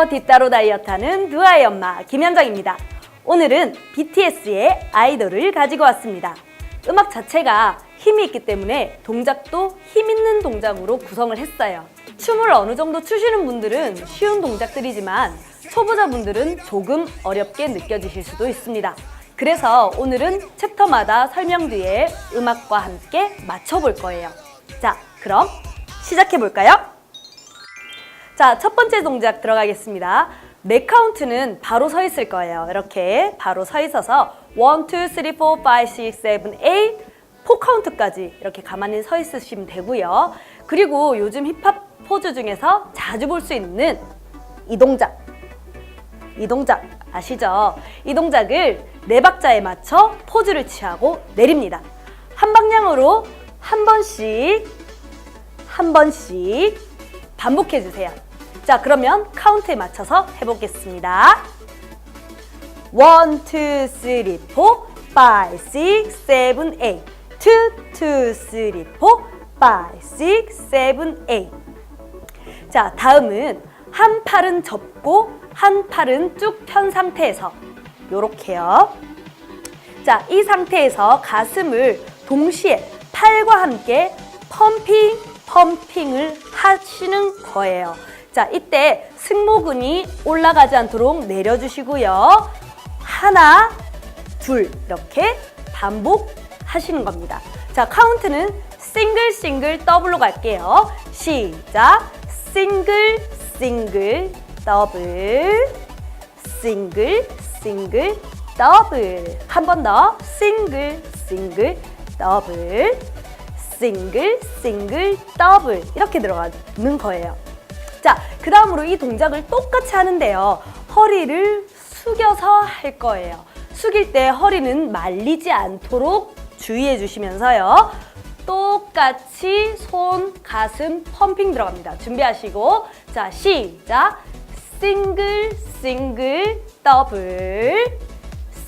안녕하세요. 뒷따로 다이어트 하는 두 아이 엄마 김현정입니다. 오늘은 BTS의 아이돌을 가지고 왔습니다. 음악 자체가 힘이 있기 때문에 동작도 힘 있는 동작으로 구성을 했어요. 춤을 어느 정도 추시는 분들은 쉬운 동작들이지만 초보자분들은 조금 어렵게 느껴지실 수도 있습니다. 그래서 오늘은 챕터마다 설명 뒤에 음악과 함께 맞춰볼 거예요. 자, 그럼 시작해 볼까요? 자, 첫 번째 동작 들어가겠습니다. 내 카운트는 바로 서 있을 거예요. 이렇게 바로 서 있어서 1, 2, 3, 4, 5, 6, 7, 8, 4 카운트까지 이렇게 가만히 서 있으시면 되고요. 그리고 요즘 힙합 포즈 중에서 자주 볼 수 있는 이 동작. 이 동작 아시죠? 이 동작을 네 박자에 맞춰 포즈를 취하고 내립니다. 한 방향으로 한 번씩 한 번씩 반복해 주세요. 자, 그러면 카운트에 맞춰서 해보겠습니다. 1, 2, 3, 4, 5, 6, 7, 8. 2, 2, 3, 4, 5, 6, 7, 8. 자, 다음은 한 팔은 접고 한 팔은 쭉 편 상태에서 요렇게요. 자, 이 상태에서 가슴을 동시에 팔과 함께 펌핑, 펌핑을 하시는 거예요. 자, 이때 승모근이 올라가지 않도록 내려주시고요. 하나, 둘, 이렇게 반복하시는 겁니다. 자, 카운트는 싱글, 싱글, 더블로 갈게요. 시작. 싱글, 싱글, 더블. 싱글, 싱글, 더블. 한 번 더. 싱글, 싱글, 더블. 싱글, 싱글, 더블. 이렇게 들어가는 거예요. 자, 그 다음으로 이 동작을 똑같이 하는데요. 허리를 숙여서 할 거예요. 숙일 때 허리는 말리지 않도록 주의해 주시면서요. 똑같이 손, 가슴 펌핑 들어갑니다. 준비하시고 자 시작 싱글 싱글 더블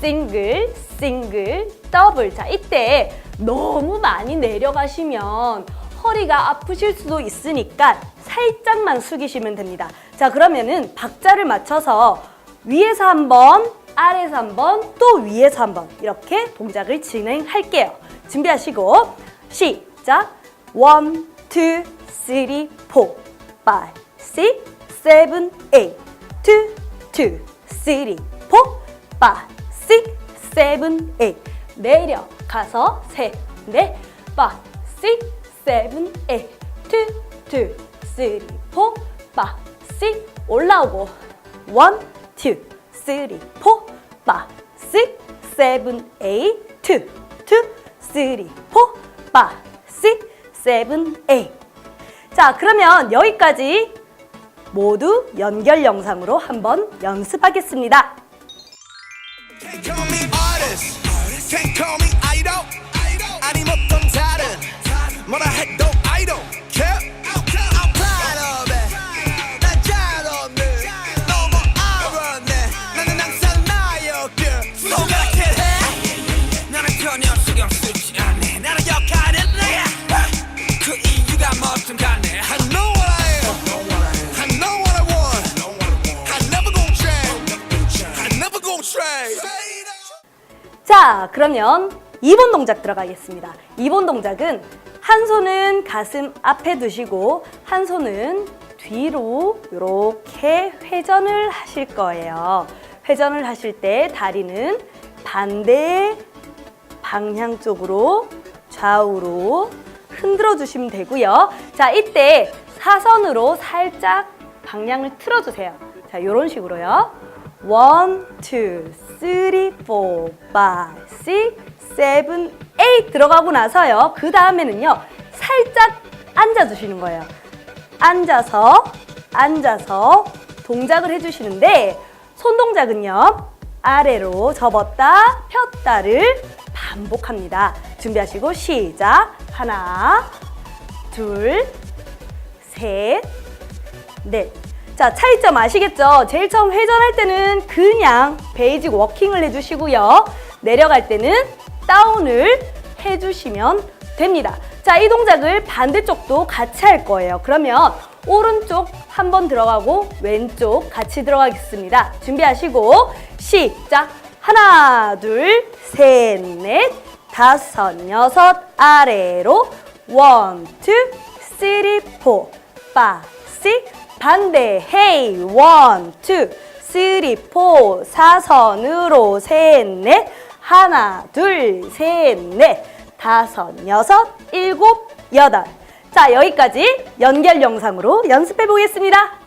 싱글 싱글 더블 자 이때 너무 많이 내려가시면 허리가 아프실 수도 있으니까 살짝만 숙이시면 됩니다. 자 그러면은 박자를 맞춰서 위에서 한 번, 아래에서 한 번, 또 위에서 한번 이렇게 동작을 진행할게요. 준비하시고 시작. 1, 2, 3, 4, 5, 6, 7, 8. 2, 2, 3, 4, 5, 6, 7, 8. 내려 가서 셋, 넷, 5, 6, 7, 8. 2, 2, 3, 4, 5, 6. 올라오고 1, 2, 3, 4, 5, 6, 7, 8. 2, 2, 3, 4, 5, 6, 7, 8. 자, 그러면 여기까지 모두 연결 영상으로 한번 연습하겠습니다. Can't call me artist, can't call me 전혀 신경 쓰지 않네. 나는 역할은 내가. 그 이유가 뭐든 간에. I know what I am. I know what I want. I never gon' change. I never gon' trade. 자, 그러면 2번 동작 들어가겠습니다. 2번 동작은 한 손은 가슴 앞에 두시고 한 손은 뒤로 이렇게 회전을 하실 거예요. 회전을 하실 때 다리는 반대 방향 쪽으로 좌우로 흔들어 주시면 되고요. 자, 이때 사선으로 살짝 방향을 틀어 주세요. 자, 이런 식으로요. 1, 2, 3, 4, 5, 6, 7, 8 들어가고 나서요. 그 다음에는요. 살짝 앉아 주시는 거예요. 앉아서 앉아서 동작을 해 주시는데 손 동작은요. 아래로 접었다 폈다를 반복합니다. 준비하시고 시작. 하나, 둘, 셋, 넷. 자, 차이점 아시겠죠? 제일 처음 회전할 때는 그냥 베이직 워킹을 해주시고요. 내려갈 때는 다운을 해주시면 됩니다. 자, 이 동작을 반대쪽도 같이 할 거예요. 그러면 오른쪽 한 번 들어가고 왼쪽 같이 들어가겠습니다. 준비하시고 시작. 하나, 둘, 셋, 넷, 다섯, 여섯 아래로 원, 투, 쓰리, 포, 파, 식 반대 헤이 원, 투, 쓰리, 포 사선으로 셋, 넷 하나, 둘, 셋, 넷 다섯, 여섯, 일곱, 여덟 자 여기까지 연결 영상으로 연습해 보겠습니다.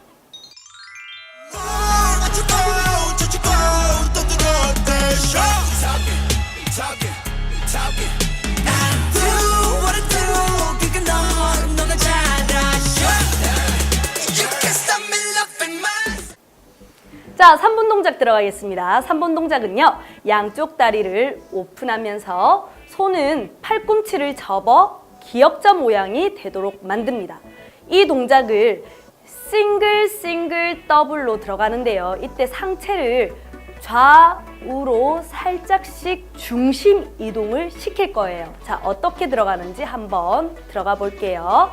자, 3분 동작 들어가겠습니다. 3분 동작은요, 양쪽 다리를 오픈하면서 손은 팔꿈치를 접어 기역자 모양이 되도록 만듭니다. 이 동작을 싱글 싱글 더블로 들어가는데요. 이때 상체를 좌우로 살짝씩 중심 이동을 시킬 거예요. 자, 어떻게 들어가는지 한번 들어가 볼게요.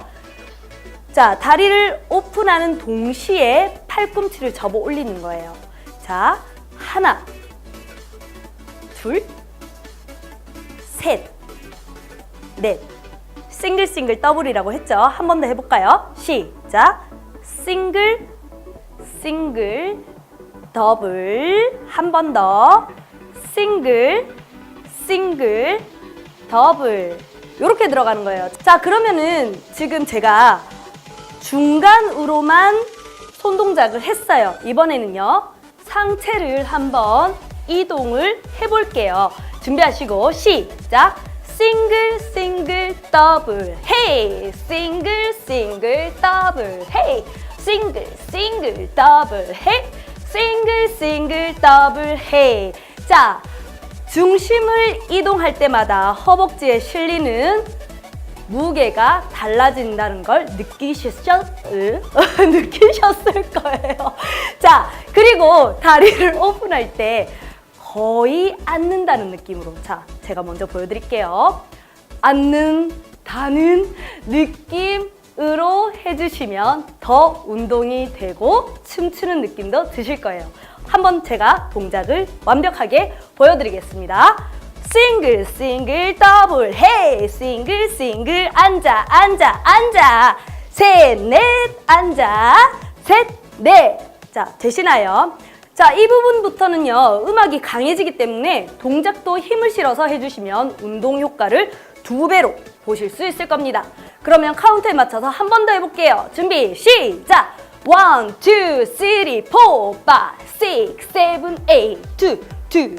자, 다리를 오픈하는 동시에 팔꿈치를 접어 올리는 거예요. 자, 하나, 둘, 셋, 넷. 싱글 싱글 더블이라고 했죠. 한 번 더 해볼까요? 시작. 싱글, 싱글, 더블. 한 번 더. 싱글, 싱글, 더블. 이렇게 들어가는 거예요. 자, 그러면은 지금 제가 중간으로만 손 동작을 했어요. 이번에는요, 상체를 한번 이동을 해볼게요. 준비하시고, 시작! 싱글, 싱글, 더블, 헤이! 싱글, 싱글, 더블, 헤이! 싱글, 싱글, 더블, 헤이! 싱글, 싱글, 더블, 헤이! 자, 중심을 이동할 때마다 허벅지에 실리는 무게가 달라진다는 걸 느끼셨, 으? 느끼셨을 거예요. 자, 그리고 다리를 오픈할 때 거의 앉는다는 느낌으로. 자, 제가 먼저 보여드릴게요. 앉는다는 느낌으로 해주시면 더 운동이 되고 춤추는 느낌도 드실 거예요. 한번 제가 동작을 완벽하게 보여드리겠습니다. 싱글 싱글 더블 헤이 싱글 싱글 앉아 앉아 앉아 셋 넷 앉아 셋넷자 되시나요? 자 이 부분부터는요 음악이 강해지기 때문에 동작도 힘을 실어서 해주시면 운동 효과를 두 배로 보실 수 있을 겁니다. 그러면 카운트에 맞춰서 한 번 더 해볼게요. 준비 시작. 원, 투, 쓰리, 포, 파, 식, 세븐, 에잇, 투, 투,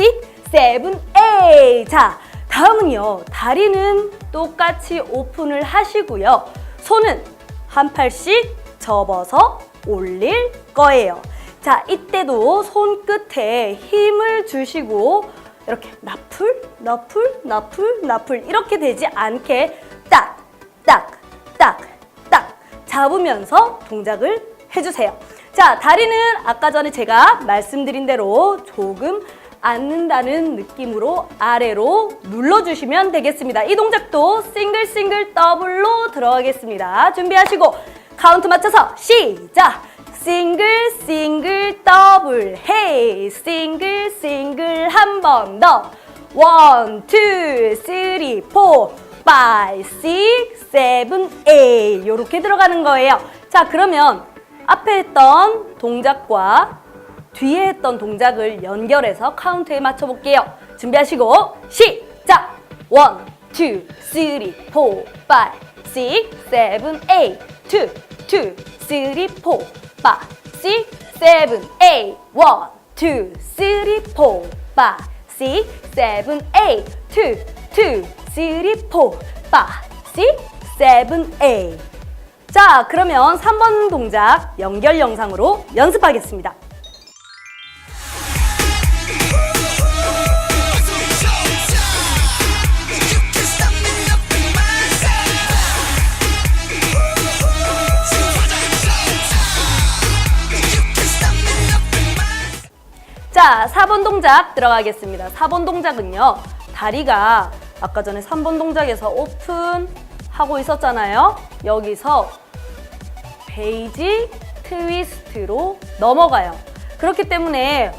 쓰리, 포, 파, 식, 세븐, 에잇. 자, 다음은요. 다리는 똑같이 오픈을 하시고요. 손은 한 팔씩 접어서 올릴 거예요. 자, 이때도 손끝에 힘을 주시고 이렇게 나풀, 나풀, 나풀, 나풀 이렇게 되지 않게 딱, 딱, 딱, 딱 잡으면서 동작을 해주세요. 자, 다리는 아까 전에 제가 말씀드린 대로 조금 앉는다는 느낌으로 아래로 눌러주시면 되겠습니다. 이 동작도 싱글 싱글 더블로 들어가겠습니다. 준비하시고 카운트 맞춰서 시작! 싱글 싱글 더블 헤이 싱글 싱글 한 번 더 원, 투, 쓰리, 포, 파이, 식, 세븐, 에잇 요렇게 들어가는 거예요. 자 그러면 앞에 했던 동작과 뒤에 했던 동작을 연결해서 카운트에 맞춰 볼게요. 준비하시고 시작! 원, 투, 쓰리, 포, 파이, 식, 세븐, 에잇 투, 투, 쓰리, 포, 파이, 식, 세븐, 에잇 원, 투, 쓰리, 포, 파이, 식, 세븐, 에잇 투, 투, 쓰리, 포, 파이, 식, 세븐, 에잇 자, 그러면 3번 동작 연결 영상으로 연습하겠습니다. 4번 동작 들어가겠습니다. 4번 동작은요, 다리가 아까 전에 3번 동작에서 오픈 하고 있었잖아요. 여기서 베이지 트위스트로 넘어가요. 그렇기 때문에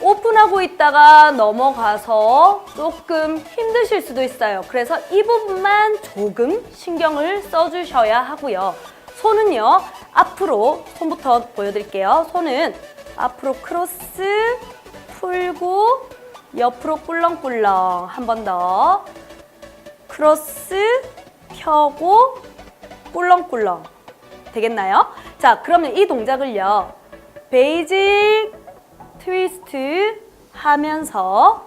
오픈하고 있다가 넘어가서 조금 힘드실 수도 있어요. 그래서 이 부분만 조금 신경을 써주셔야 하고요. 손은요, 앞으로, 손부터 보여드릴게요. 손은 앞으로 크로스, 풀고, 옆으로 꿀렁꿀렁. 한 번 더. 크로스, 펴고, 꿀렁꿀렁. 되겠나요? 자, 그러면 이 동작을요. 베이직 트위스트 하면서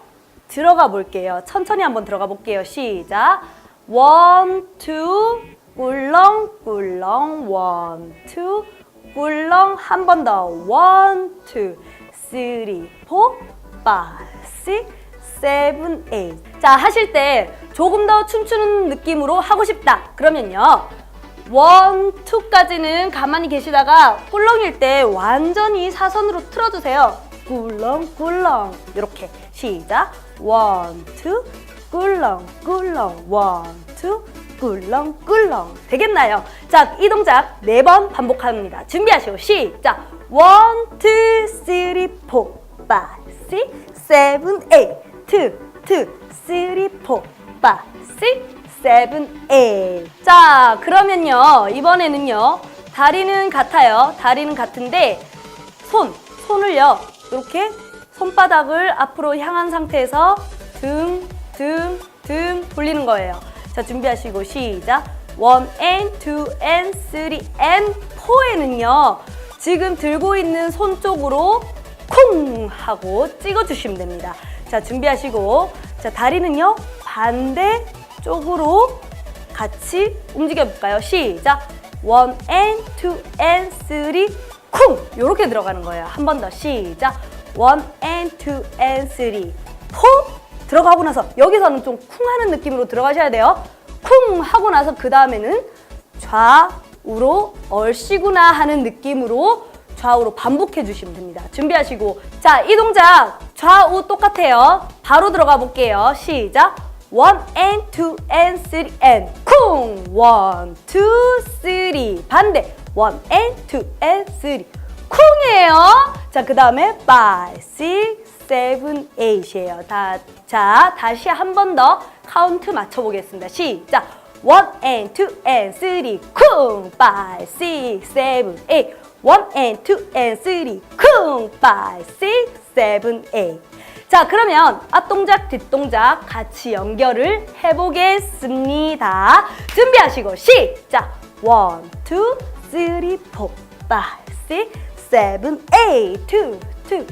들어가 볼게요. 천천히 한번 들어가 볼게요. 시작. 원, 투, 꿀렁, 꿀렁, 원, 투, 꿀렁, 한 번 더. 원, 투, 쓰리, 포, 파, 식, 세븐, 에잇. 자, 하실 때 조금 더 춤추는 느낌으로 하고 싶다. 그러면요. 원, 투까지는 가만히 계시다가 꿀렁일 때 완전히 사선으로 틀어주세요. 꿀렁, 꿀렁. 이렇게. 시작. 원, 투, 꿀렁, 꿀렁. 원, 투, 꿀렁, 꿀렁. 되겠나요? 자, 이 동작 네 번 반복합니다. 준비하시고 시작. 원, 투, 쓰리, 포, 파, 식, 세븐, 에잇. 투, 투, 쓰리, 포, 파, 식, 세븐, 에잇. 자, 그러면요. 이번에는요. 다리는 같아요. 다리는 같은데 손, 손을요. 이렇게 손바닥을 앞으로 향한 상태에서 등, 등, 등 돌리는 거예요. 자, 준비하시고 시작. 원 and two and three and four에는요. 지금 들고 있는 손 쪽으로 쿵 하고 찍어주시면 됩니다. 자, 준비하시고 자, 다리는요. 반대 쪽으로 같이 움직여 볼까요? 시작. 원 and two and three 쿵 이렇게 들어가는 거예요. 한 번 더 시작. 원 and two and three 포 들어가고 나서 여기서는 좀 쿵 하는 느낌으로 들어가셔야 돼요. 쿵 하고 나서 그 다음에는 좌 우로 얼씨구나 하는 느낌으로 좌우로 반복해 주시면 됩니다. 준비하시고 자, 이 동작 좌우 똑같아요. 바로 들어가 볼게요. 시작. 원 and two and three and 쿵 원, 투, 쓰리 반대 원 and two and three 쿵이에요. 자, 그 다음에 five, six, seven, eight이에요. 다, 자, 다시 한 번 더 카운트 맞춰보겠습니다. 시작. One and two and three 쿵 five, six, seven, eight one and two and three 쿵 five, six, seven, eight 자, 그러면 앞동작, 뒷동작 같이 연결을 해보겠습니다. 준비하시고 시작! 원, 투, 쓰리, 포, 파이, 식, 세븐, 에잇, 투, 투,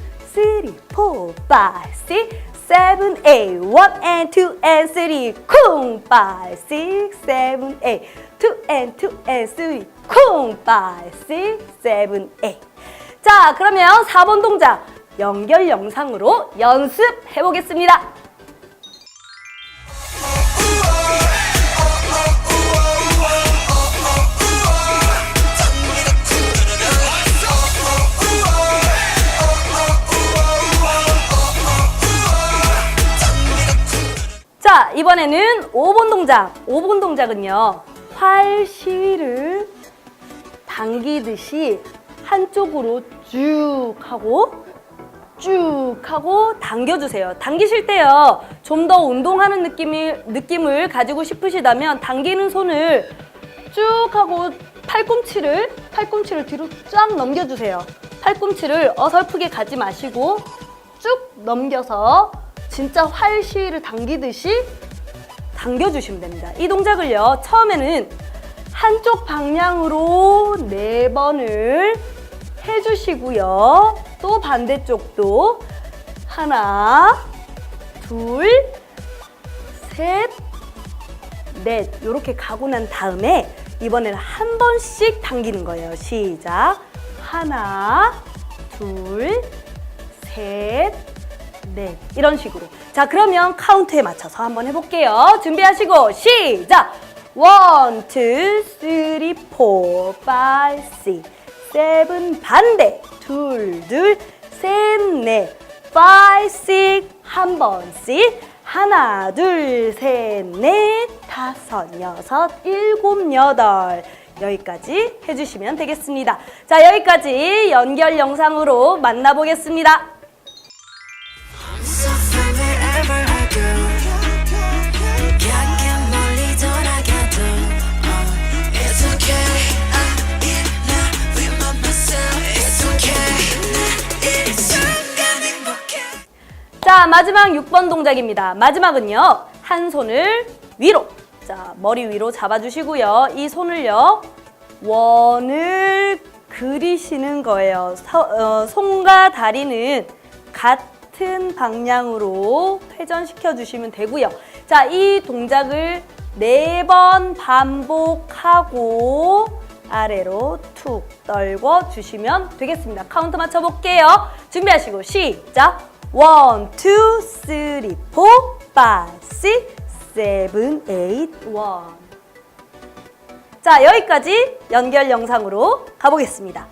쓰리, 포, 파이, 식, 세븐, 에잇, 원, 앤, 투, 앤, 쓰리, 쿵, 파이, 식, 세븐, 에잇, 투, 앤, 투, 앤, 쓰리, 쿵, 파이, 식, 세븐, 에잇. 자, 그러면 4번 동작 연결 영상으로 연습해 보겠습니다. 이번에는 5번 동작. 5번 동작은요. 활 시위를 당기듯이 한쪽으로 쭉 하고 쭉 하고 당겨주세요. 당기실 때요. 좀 더 운동하는 느낌이, 느낌을 가지고 싶으시다면 당기는 손을 쭉 하고 팔꿈치를, 팔꿈치를 뒤로 쫙 넘겨주세요. 팔꿈치를 어설프게 가지 마시고 쭉 넘겨서 진짜 활시위를 당기듯이 당겨주시면 됩니다. 이 동작을요, 처음에는 한쪽 방향으로 네 번을 해주시고요. 또 반대쪽도 하나, 둘, 셋, 넷 이렇게 가고 난 다음에 이번에는 한 번씩 당기는 거예요. 시작. 하나, 둘, 셋, 네. 이런 식으로. 자, 그러면 카운트에 맞춰서 한번 해볼게요. 준비하시고, 시작! 1, 2, 3, 4, 5, 세븐, 반대. 둘, 둘, 셋, 넷. 5, 6, 한 번씩. 하나, 둘, 셋, 넷, 다섯, 여섯, 일곱, 여덟. 여기까지 해주시면 되겠습니다. 자, 여기까지 연결 영상으로 만나보겠습니다. 마지막 6번 동작입니다. 마지막은요. 한 손을 위로. 자, 머리 위로 잡아주시고요. 이 손을요. 원을 그리시는 거예요. 서, 어, 손과 다리는 같은 방향으로 회전시켜 주시면 되고요. 자, 이 동작을 네 번 반복하고 아래로 툭 떨궈 주시면 되겠습니다. 카운트 맞춰볼게요. 준비하시고 시작! 원, 투, 쓰리, 포, 파, 시, 세븐, 에잇, 원. 자, 여기까지 연결 영상으로 가보겠습니다.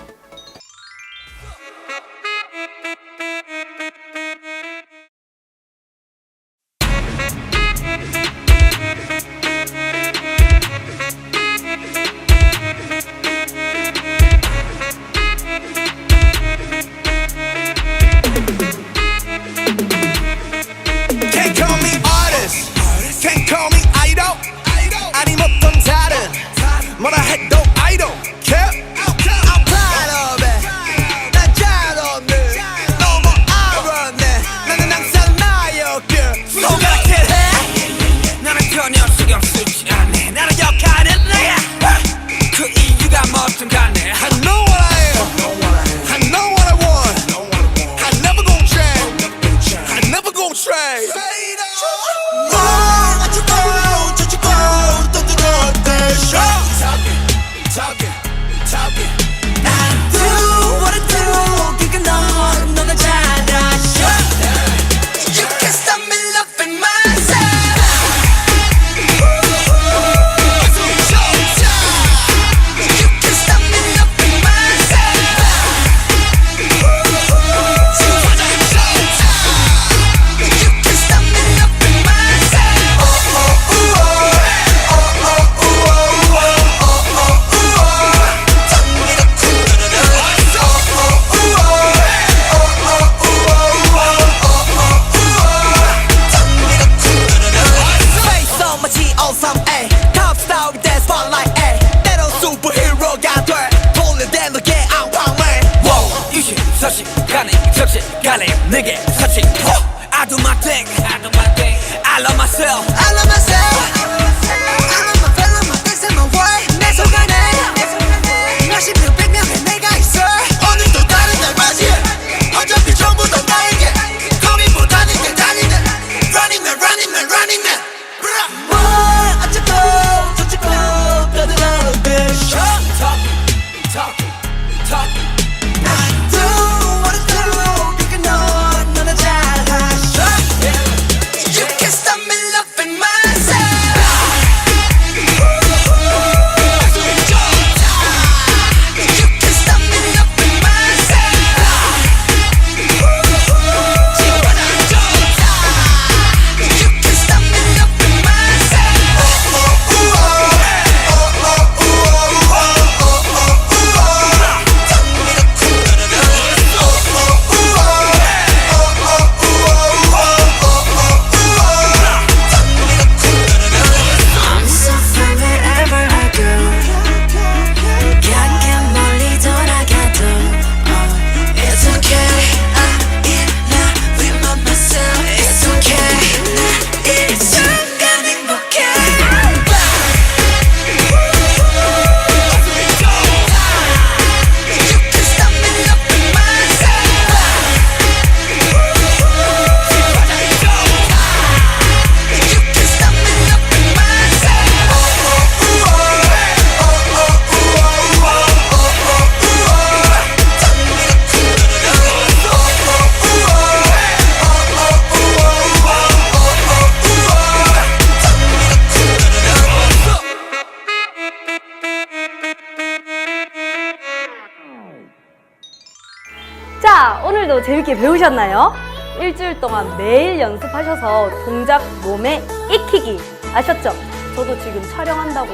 재밌게 배우셨나요? 일주일 동안 매일 연습하셔서 동작 몸에 익히기 아셨죠? 저도 지금 촬영한다고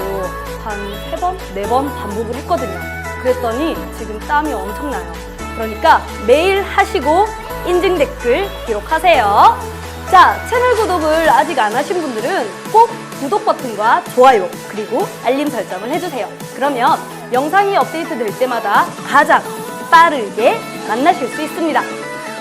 한 세번네 번 반복을 했거든요. 그랬더니 지금 땀이 엄청나요. 그러니까 매일 하시고 인증 댓글 기록하세요. 자, 채널 구독을 아직 안 하신 분들은 꼭 구독 버튼과 좋아요 그리고 알림 설정을 해주세요. 그러면 영상이 업데이트 될 때마다 가장 빠르게 만나실 수 있습니다.